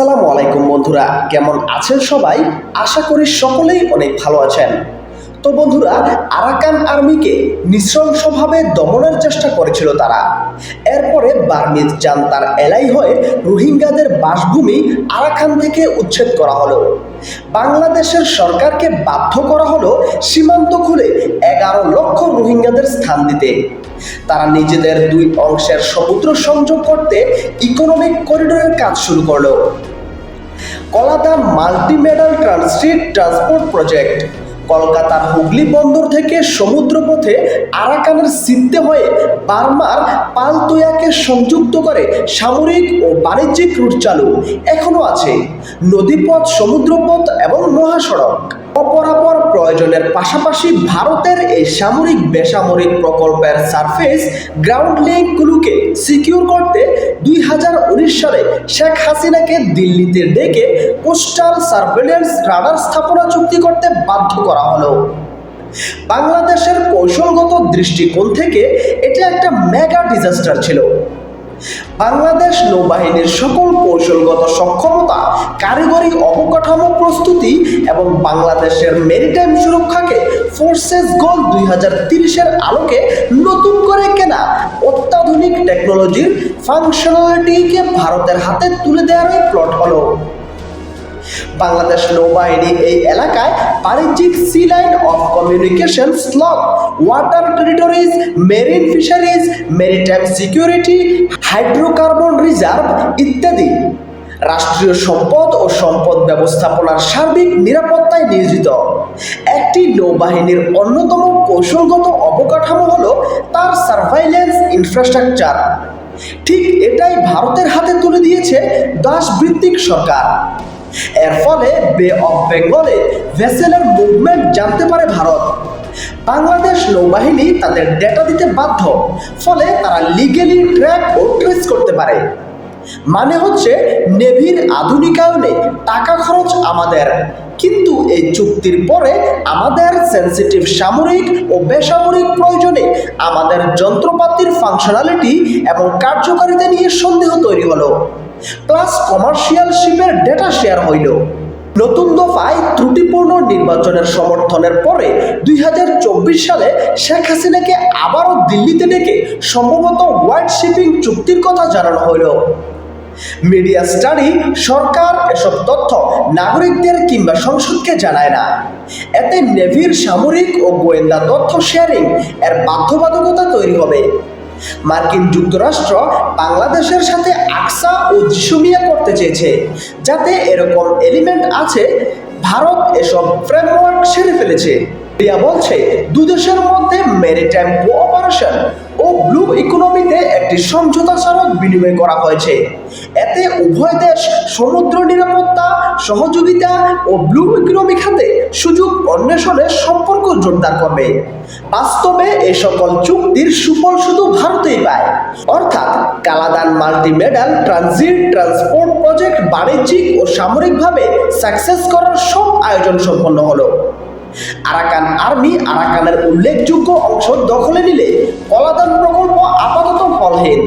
আসসালামু আলাইকুম বন্ধুরা, কেমন আছেন সবাই? আশা করি সকলেই অনেক ভালো আছেন। তো বন্ধুরা, আরাকান আর্মিকে নৃশংসভাবে দমনের চেষ্টা করেছিল তারা। এরপরে বার্মিজ যান তার এলাই হয়ে রোহিঙ্গাদের বাসভূমি আরাকান থেকে উচ্ছেদ করা হলো। বাংলাদেশের সরকারকে বাধ্য করা হলো সীমান্ত খুলে এগারো লক্ষ রোহিঙ্গাদের স্থান দিতে। তারা নিজেদের দুই অংশের সমুদ্র সংযোগ করতে ইকোনমিক করিডোরের কাজ শুরু করল। Kaladan multimodal transit transport project. কলকাতার হুগলি বন্দর থেকে সমুদ্রপথে আরাকানের সিদ্ধে হয়ে বার্মার পালতুয়াকে সংযুক্ত করে সামরিক ও বাণিজ্যিক রুট চালু এখনও আছে। নদীপথ, সমুদ্রপথ এবং মহাসড়ক। অপরাপর প্রয়োজনের পাশাপাশি ভারতের এই সামরিক বেসামরিক প্রকল্পের সারফেস গ্রাউন্ড লিঙ্কগুলোকে সিকিউর করতে দুই হাজার উনিশ সালে শেখ হাসিনাকে দিল্লিতে ডেকে কোস্টাল সার্ভেলেন্স রাডার স্থাপনা চুক্তি করতে বাধ্য করা হলো। বাংলাদেশের কৌশলগত দৃষ্টিকোণ থেকে এটা একটা মেগা ডিজাস্টার ছিল। বাংলাদেশ নৌবাহিনীর সকল কৌশলগত সক্ষমতা, কারিগরি অবকাঠামো প্রস্তুতি এবং বাংলাদেশের মেরিটাইম সুরক্ষাকে ফোর্সেস গোল দুই হাজার তিরিশের আলোকে নতুন করে কেনা অত্যাধুনিক টেকনোলজির ফাংশনালিটিকে ভারতের হাতে তুলে দেওয়ারই প্লট হলো। বাংলাদেশ নৌবাহিনী এই এলাকায় বাণিজ্যিক sea line of communication SLOC water territories marine fisheries maritime security hydrocarbon reserve ইত্যাদি। রাষ্ট্রীয় সম্পদ ও সম্পদ ব্যবস্থাপনার সার্বিক নিরাপত্তায় নিয়োজিত। একটি নৌবাহিনীর অন্যতম কৌশলগত অবকাঠামো হল তার সার্ভাইলেন্স ইনফ্রাস্ট্রাকচার ঠিক এটাই ভারতের হাতে তুলে দিয়েছে দাসভিত্তিক সরকার। এর ফলে বে অফ বেঙ্গলে ভেসেলের মুভমেন্ট জানতে পারে ভারত। বাংলাদেশ নৌবাহিনী তাদের ডেটা দিতে বাধ্য, ফলে তারা লিগেলি ট্র্যাক ও ট্রেস করতে পারে। মানে হচ্ছে নেভির আধুনিকায়নে টাকা খরচ আমাদের, কিন্তু এই চুক্তির পরে আমাদের সেন্সিটিভ সামরিক ও বেসামরিক প্রয়োজনে আমাদের যন্ত্রপাতির ফাংশনালিটি এবং কার্যকারিতা নিয়ে সন্দেহ তৈরি হলো। প্লাস কমার্শিয়াল শিপের ডেটা শেয়ার হইল। নতুন দফায় ত্রুটিপূর্ণ নির্বাচনের সমর্থনের পরে দুই সালে শেখ হাসিনাকে আবারও দিল্লিতে ডেকে সম্ভবত হোয়াইট শিপিং চুক্তির কথা জানানো হইল। মিডিয়া স্টাডি সরকার এসব তথ্য নাগরিকদের কিংবা সংসদকে জানায় না। এতে নেভির সামরিক ও গোয়েন্দা তথ্য শেয়ারিং এর বাধ্যবাধকতা তৈরি হবে। মার্কিন যুক্তরাষ্ট্র বাংলাদেশের সাথে আকসা ও জিসুমিয়া করতে চেয়েছে, যাতে এরকম এলিমেন্ট আছে, ভারত এসব ফ্রেমওয়ার্ক সেরে ফেলেছে। রিয়া বলছে, দুদেশের মধ্যে মেরিটাইম কোঅপারেশন ব্লু ইকোনমিতে একটি সমঝোতা স্মারক বিনিময় করা হয়েছে। এতে উভয় দেশ সমুদ্র নিরাপত্তা, সহযোগিতা ও ব্লু ইকোনমি খাতে সুযোগ অন্বেষণের সম্পর্ক জোরদার করবে। বাস্তবে এ সকল চুক্তির সুফল শুধু ভারতেই পায়। অর্থাৎ Kaladan multimodal transit transport project বাণিজ্যিক ও সামরিকভাবে সাকসেস করার সব আয়োজন সম্পন্ন হলো। আরাকান আর্মি আরাকানের উল্লেখযোগ্য অংশ দখলে নিলে কলাদান প্রকল্প আপাতত ফলহীন।